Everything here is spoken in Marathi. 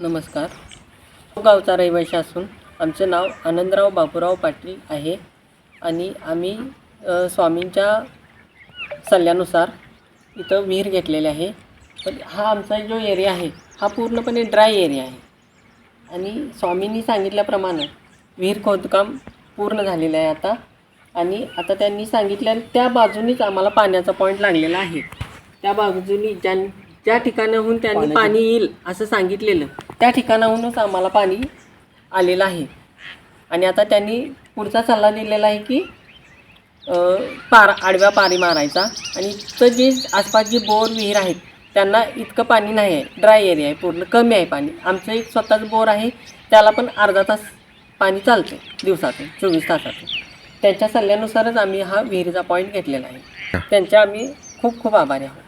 नमस्कार. गावचा रहिवासी असून आमचं नाव आनंदराव बापूराव पाटील आहे आणि आम्ही स्वामींच्या सल्ल्यानुसार इथं विहीर घेतलेले आहे. पण हा आमचा जो एरिया आहे हा पूर्णपणे ड्राय एरिया आहे. आणि स्वामींनी सांगितल्याप्रमाणे विहीर खोदकाम पूर्ण झालेलं आहे आता. आणि आता त्यांनी सांगितल्या त्या बाजूनीच आम्हाला पाण्याचा पॉईंट लागलेला आहे. त्या बाजूनी ज्या ज्या ठिकाणाहून त्यांनी पाणी येईल असं सांगितलेलं. त्या ठिकाणाहूनच आम्हाला पाणी आलेलं आहे. आणि आता त्यांनी पुढचा सल्ला दिलेला आहे की पार आडव्या पारी मारायचा. आणि इथं जे आसपास जे बोर विहीर आहेत त्यांना इतकं पाणी नाही आहे. ड्राय एरिया आहे पूर्ण. कमी आहे पाणी. आमचं एक स्वतःच बोर आहे. त्याला पण अर्धा तास पाणी चालते दिवसातून चोवीस तासातून. त्यांच्या सल्ल्यानुसारच आम्ही हा विहिरीचा पॉईंट घेतलेला आहे. त्यांच्या आम्ही खूप खूप आभारी आहोत.